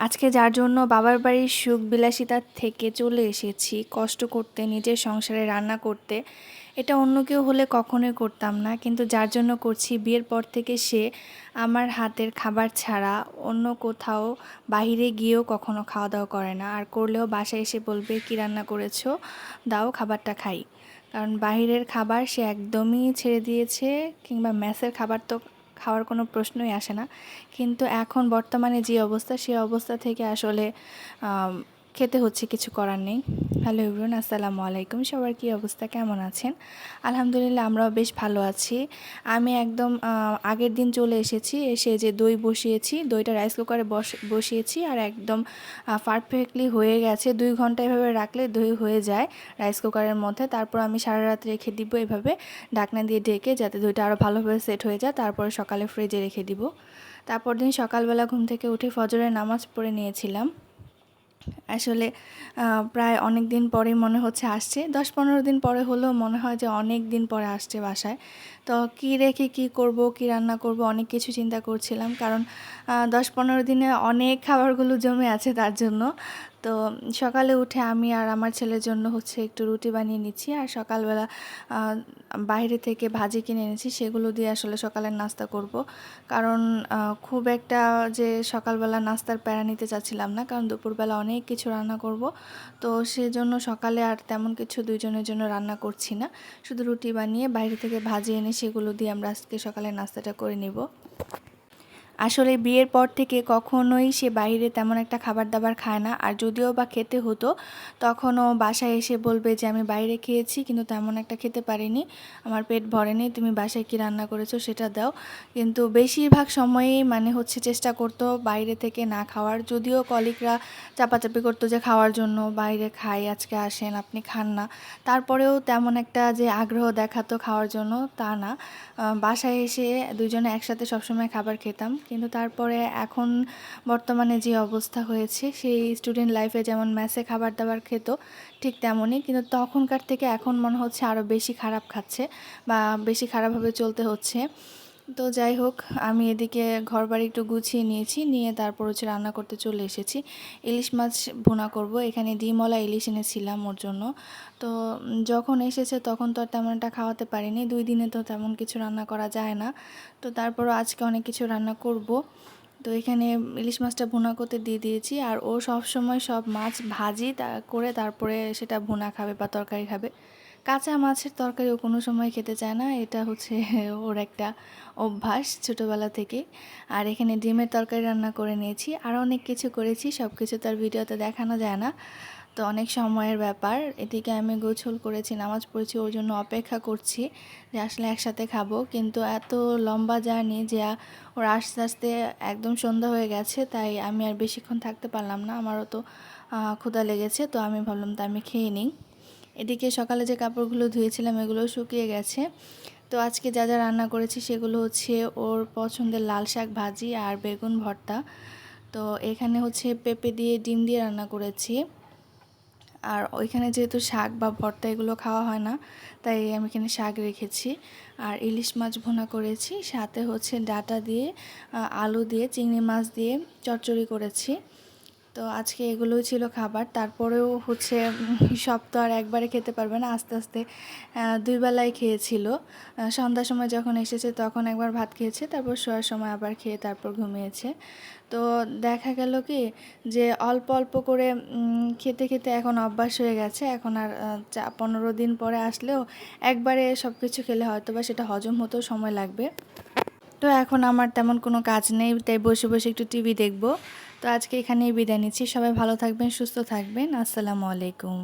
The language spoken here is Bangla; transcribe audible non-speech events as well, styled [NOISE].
আজকে যার জন্য বাবার বাড়ির সুখ বিলাসিতার থেকে চলে এসেছি, কষ্ট করতে, নিজের সংসারে রান্না করতে, এটা অন্য কেউ হলে কখনোই করতাম না। কিন্তু যার জন্য করছি, বিয়ের পর থেকে সে আমার হাতের খাবার ছাড়া অন্য কোথাও বাইরে গিয়েও কখনো খাওয়া দাওয়া করে না। আর করলেও বাসায় এসে বলবে, কি রান্না করেছ? দাও, খাবারটা খাই। কারণ বাইরের খাবার সে একদমই ছেড়ে দিয়েছে, কিংবা ম্যাসের খাবার তো খাওয়ার কোনো প্রশ্নই আসে না। কিন্তু এখন বর্তমানে যে অবস্থা সেই অবস্থা থেকে আসলে খেতে হচ্ছে, কিছু করার নেই। হ্যালো ইবরুন আসসালামু আলাইকুম। সবার কী অবস্থা? কেমন আছেন? আলহামদুলিল্লাহ, আমরাও বেশ ভালো আছি। আমি একদম আগের দিন চলে এসেছি, এসে যে দই বসিয়েছি, দইটা রাইস কুকারে বস- বসিয়েছি আর একদম পারফেক্টলি হয়ে গেছে। দুই ঘণ্টা এভাবে রাখলে দই হয়ে যায় রাইস কুকারের মধ্যে। তারপর আমি সারা রাত রেখে দিব এভাবে ঢাকনা দিয়ে ঢেকে, যাতে দইটা আরও ভালোভাবে সেট হয়ে যায়। তারপরে সকালে ফ্রিজে রেখে দিব। তারপর দিন সকালবেলা ঘুম থেকে উঠে ফজরের নামাজ পড়ে নিয়েছিলাম। আসলে প্রায় অনেক দিন পরে মনে হচ্ছে আসছে। দশ পনেরো দিন পরে হলেও মনে হয় যে অনেক দিন পরে আসছে বাসায়। তো কি রেখে কি করব, কি রান্না করব, অনেক কিছু চিন্তা করছিলাম। কারণ দশ পনেরো দিনে অনেক খাবারগুলো জমে আছে তার জন্য। তো সকালে উঠে আমি আর আমার ছেলের জন্য হচ্ছে একটু রুটি বানিয়ে নিচ্ছি। আর সকালবেলা বাইরে থেকে ভাজি কিনে এনেছি, সেগুলো দিয়ে আসলে সকালের নাস্তা করব। কারণ খুব একটা যে সকালবেলা নাস্তার প্যারা নিতে চাচ্ছিলাম না, কারণ দুপুরবেলা অনেক কিছু রান্না করব। তো সেজন্য সকালে আর তেমন কিছু দুইজনের জন্য রান্না করছি না। শুধু রুটি বানিয়ে বাইরে থেকে ভাজি এনে সেগুলো দিয়ে আমরা আজকে সকালে নাস্তাটা করে নিব। আসলে বিয়ের পর থেকে কখনোই সে বাইরে তেমন একটা খাবার দাবার খায় না। আর যদিও বা খেতে হতো, তখনও বাসায় এসে বলবে যে, আমি বাইরে খেয়েছি, কিন্তু তেমন একটা খেতে পারিনি। আমার পেট ভরেনি তুমি বাসায় কি রান্না করেছ সেটা দাও। কিন্তু বেশিরভাগ সময়েই মানে হচ্ছে চেষ্টা করতো বাইরে থেকে না খাওয়ার। যদিও কলিকরা চাপাচাপি করতো যে, খাওয়ার জন্য বাইরে খাই, আজকে আসেন, আপনি খান না। তারপরেও তেমন একটা যে আগ্রহ দেখাতো খাওয়ার জন্য, তা না। বাসায় এসে দুজনে একসাথে সবসময় খাবার খেতাম। কিন্তু তারপরে এখন বর্তমানে যে অবস্থা হয়েছে, সেই স্টুডেন্ট লাইফে যেমন ম্যাসে খাবার দাবার খেত, ঠিক তেমনই। কিন্তু তখনকার থেকে এখন মনে হচ্ছে আরও বেশি খারাপ খাচ্ছে বা বেশি খারাপভাবে চলতে হচ্ছে। তো যাই হোক, আমি এদিকে ঘর বাড়ি একটু গুছিয়ে নিয়েছি, নিয়ে তারপর হচ্ছে রান্না করতে চলে এসেছি। ইলিশ মাছ ভুনা করব। এখানে ডিমলা ইলিশ এনেছিলাম ওর জন্য। তো যখন এসেছে তখন তো আর তেমন একটা খাওয়াতে পারিনি। দুই দিনে তো তেমন কিছু রান্না করা যায় না। তো তারপরও আজকে অনেক কিছু রান্না করব। তো এখানে ইলিশ মাছটা ভুনা করতে দিয়ে দিয়েছি। আর ও সব সময় সব মাছ ভাজি তা করে তারপরে সেটা ভুনা খাবে বা তরকারি খাবে। কাঁচা মাছের তরকারি ও কোনো সময় খেতে চায় না, এটা হচ্ছে [LAUGHS] ওর একটা অভ্যাস ছোটোবেলা থেকে। আর এখানে ডিমের তরকারি রান্না করে নিয়েছি, আর অনেক কিছু করেছি সব কিছু তার ভিডিওতে দেখানো যায় না। তো অনেক সময়ের ব্যাপার, এদিকে আমি গোছল করেছি, নামাজ পড়েছি, ওর জন্য অপেক্ষা করছি যে আসলে একসাথে খাব। কিন্তু এত লম্বা জার্নি যে ওর আস্তে আস্তে একদম সন্ধ্যা হয়ে গেছে, তাই আমি আর বেশিক্ষণ থাকতে পারলাম না, আমারও তো ক্ষুধা লেগেছে, তো আমি ভাবলাম তো আমি খেয়ে নিই। এদিকে সকালে যে কাপড়গুলো ধুয়েছিলাম এগুলো শুকিয়ে গেছে। তো আজকে যা যা রান্না করেছি সেগুলো হচ্ছে ওর পছন্দের লাল শাক ভাজি আর বেগুন ভর্তা। তো এখানে হচ্ছে পেঁপে দিয়ে ডিম দিয়ে রান্না করেছি। আর ওইখানে যেহেতু শাক বা ভর্তা এগুলো খাওয়া হয় না, তাই আমি এখানে শাক রেখেছি। আর ইলিশ মাছ ভোনা করেছি, সাথে হচ্ছে ডাটা দিয়ে আলু দিয়ে, চিংড়ি মাছ দিয়ে চচ্চড়ি করেছি। তো আজকে এগুলোই ছিল খাবার। তারপরেও হচ্ছে সব তো আর একবারে খেতে পারবে না, আস্তে আস্তে দুই বেলায় খেয়েছিল। সন্ধ্যার সময় যখন এসেছে তখন একবার ভাত খেয়েছে, তারপর শোয়ার সময় আবার খেয়ে তারপর ঘুমিয়েছে। তো দেখা গেল কি যে অল্প অল্প করে খেতে খেতে এখন অভ্যাস হয়ে গেছে। এখন আর চা, পনেরো দিন পরে আসলেও একবারে সব কিছু খেলে হয়তো বা সেটা হজম হতেও সময় লাগবে। তো এখন আমার তেমন কোনো কাজ নেই, তাই বসে বসে একটু টিভি দেখব। তো আজকে এখানেই বিদায় নিচ্ছি। সবাই ভালো থাকবেন সুস্থ থাকবেন। আসসালামু আলাইকুম।